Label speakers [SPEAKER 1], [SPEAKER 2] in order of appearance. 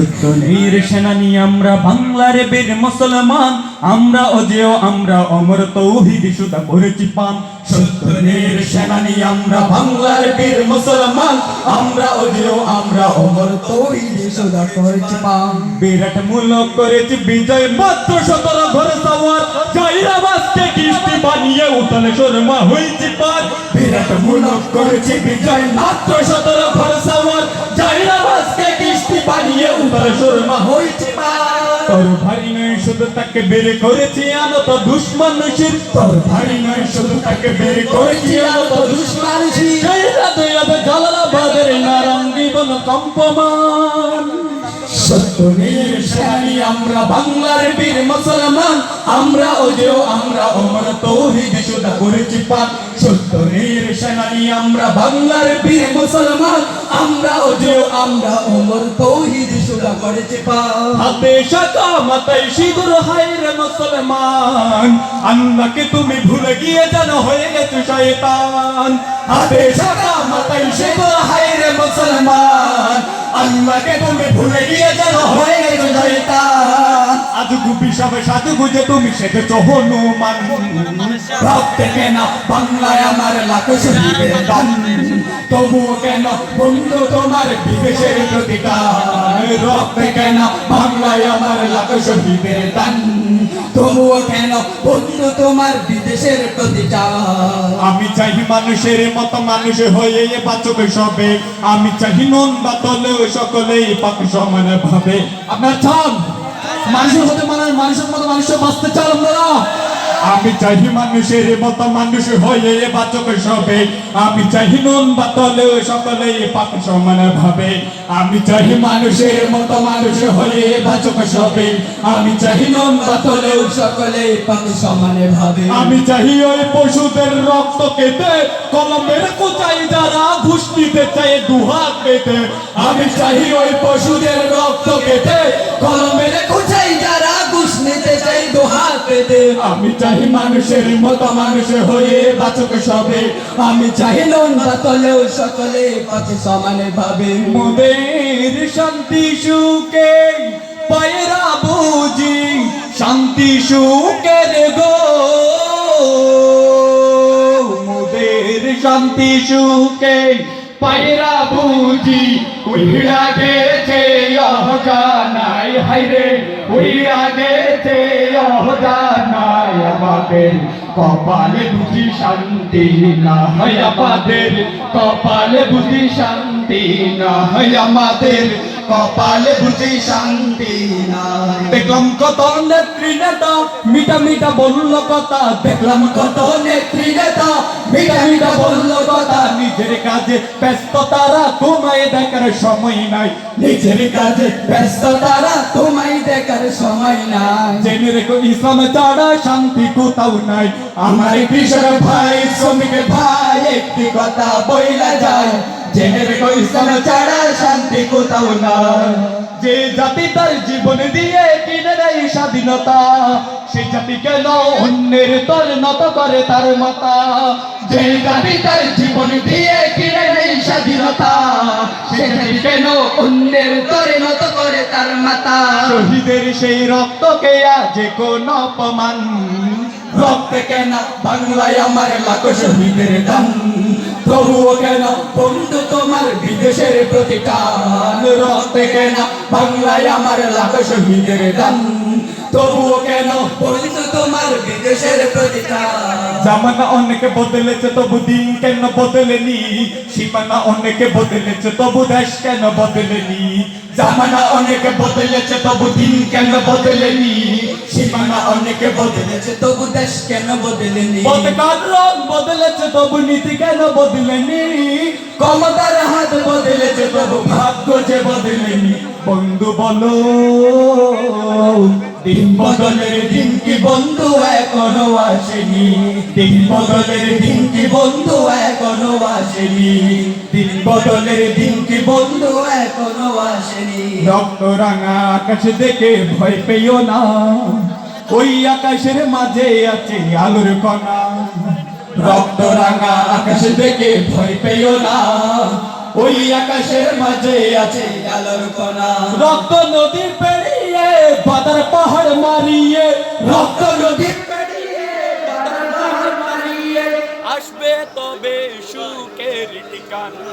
[SPEAKER 1] সত্যের সেনানি, আমরা বাংলার বীর মুসলমান। আমরা অজেয়, আমরা অমর তৌহিদ, সুদা করেছি পান। সত্যের সেনানি, আমরা বাংলার বীর মুসলমান। আমরা অজেয়, আমরা অমর
[SPEAKER 2] তৌহিদ, সুদা করেছি পান।
[SPEAKER 1] বিরাট মূলক করেছি বিজয়, মাত্র সতেরো ঘর সওয়ার। জাইরাবাসকে কিস্তি বানিয়ে উঠলে শর্মা হয়েছি পার। বিরাট মূলক করেছি বিজয়, মাত্র সতেরো ঘর সওয়ার। জাইরাবাসকে কিস্তি বানিয়ে শর্মা হয়েছি পার তোর ভাই নয় শুধু তাকে বের করেছি আনত দুশ্মন শির। তোর ভাই নয় শুধু তাকে বের করেছি আনত দুশ্মন শির। জালালাবাদের নারঙ্গি বন কম্পমান। সত্যের সেনানি আমরা বাংলার বীর মুসলমান। আমরা ওজেও আমরা অমর তৌহিদ। সুদা করেছি পান সত্যের সেনানি, আমরা বাংলার বীর মুসলমান। আমরা ওজেও আমরা
[SPEAKER 2] ওমর তৌহিদ সুদা করেছি পান
[SPEAKER 1] হাতে শাখা মাথায় সিঁদুর, হায় রে মুসলমান। আল্লাহকে তুমি ভুলে গিয়ে যেন হয়ে গেছো শয়তান। হাতে শাখা মাথায় সিঁদুর, হায় রে মুসলমান। আল্লাহকে তুমি ভুলে গিয়ে যেন হয়ে গেছো শয়তান। আজ গুপি সবে সাধু বুঝে তুমি সেজেছো হনুমান রক্তে কেন বাংলায় আমার লাখ শহীদের দান? তবুও কেন বন্ধু তোমার বিদেশের প্রতিকার রক্তে কেন বাংলায় আমার লাখ শহীদের দান?
[SPEAKER 2] তবুও কেন বন্ধু তোমার বিদেশের প্রতিচার
[SPEAKER 1] আমি চাই মানুষের মতো মানুষ হয়ে বাচক সবে। আমি চাই নুন বাতলে সকলেই পাক সমান ভাবে। আপনার চান মানুষের হতে মানে মানুষের মতো মানুষের বাঁচতে চান আপনারা আমি চাই মানুষের মতো মানুষ হয়ে বাচক সবে। আমি চাই নুন বাতলে সকলেই পাক সমান ভাবে। আমি চাই মানুষের মতো মানুষ হয়ে বাচক সবে। আমি চাই নুন বাতলে
[SPEAKER 2] সকলে পাকে সমানে ভাবে।
[SPEAKER 1] আমি চাই ওই পশুদের রক্ত কেটে, কলমের কোচাই যারা ঘুষ নিতে চাই দুহাত পেতে আমি চাই ওই পশুদের রক্ত কেটে, কলমের
[SPEAKER 2] কোথায় যারা নিতে চাই দোহাত পেতে
[SPEAKER 1] আমি চাই মানুষের মতো মানুষ হয়ে বাচক সবে। আমি চাই
[SPEAKER 2] বাতলেও সকলে সমানে ভাবে
[SPEAKER 1] মোদের শান্তি সুখে পায়রা বুঝি। শান্তি সুখের গো। মোদের শান্তি সুখে পায়রা বুঝি। উইড়া গেছে হাইরে উইড়া গেছে। অহজানাই আমাদের কপালে বুঝি শান্তি না হয় আমাদের কপালে বুঝি শান্তি না হয় আমাদের।
[SPEAKER 2] কপালে বুঝি শান্তি নাই।
[SPEAKER 1] দেখলাম কত নেত্রী নেতা, মিটা মিটা বলল কথা। দেখলাম কত
[SPEAKER 2] নেত্রী নেতা,
[SPEAKER 1] মিটা মিটা বলল কথা। নিজের কাজে ব্যস্ত তারা, তোমায় দেখার সময় নাই। নিজের কাজে
[SPEAKER 2] ব্যস্ত তারা, তোমায় দেখার সময় নাই।
[SPEAKER 1] জেনে রেখো, ইসলাম ছাড়া শান্তি কোথাও নাই। আমার কৃষক ভাই, শ্রমিক ভাই, একটি কথা বইলা যায়। জেনে ইসলাম ছাড়া শান্তি কোথাও নাই। যে জাতি তার জীবন দিয়ে কিনে দেয় স্বাধীনতা সেই জাতি কেন অন্যের তর নত করে তার মাতা? যে জাতি তার জীবন দিয়ে কিনে দেয় স্বাধীনতা, সে জাতি কেন
[SPEAKER 2] অন্যের তরে নত করে তার মাতা?
[SPEAKER 1] শহীদের সেই রক্তকে আজ কোন অপমান? রক্তে কেন বাংলায় আমার লাখ শহীদের দাম তবুও কেন? বন্ধু তোমার বিদেশের প্রতিকার রক্তে কেন? বাংলায় আমার লাখ শহীদের দাম তবুও কেন?
[SPEAKER 2] বন্ধু তোমার বিদেশের প্রতিকার
[SPEAKER 1] জামানা অনেকে বদলেছে, তবু দিন কেন বদলেনি? সীমানা অনেকে বদলেছে, তবু দেশ কেন বদলেনি? জামানা অনেকে বদলেছে, তবু দিন কেন বদলেনি? সীমানা অনেকে বদলেছে
[SPEAKER 2] তবু দেশ কেন বদলেনি?
[SPEAKER 1] পতাকার রং বদলেছে তবু নীতি কেন বদলেনি?
[SPEAKER 2] ক্ষমতার হাত
[SPEAKER 1] বদলেছে তবু ভাগ্য যে বদলেনি। বন্ধু বলো দিন বদলের দিন কি বন্ধু এখনও আসেনি? দিন বদলের দিন কি বন্ধু এখনও আসেনি? দিন বদলের দিন কি বন্ধু
[SPEAKER 2] এখনও আসেনি?
[SPEAKER 1] রক্ত রাঙা আকাশ দেখে ভয় পেও না। ওই আকাশের মাঝে আছে আলোর কণা। রক্ত রাঙা আকাশ দেখে ভয় পেও না।
[SPEAKER 2] ওই আকাশের মাঝে আছে আলোর কণা।
[SPEAKER 1] রক্ত নদী পেরিয়ে বাদার পাহাড় মারিয়ে।
[SPEAKER 2] রক্ত নদী
[SPEAKER 1] আসবে তবে সুখের ঠিকানা।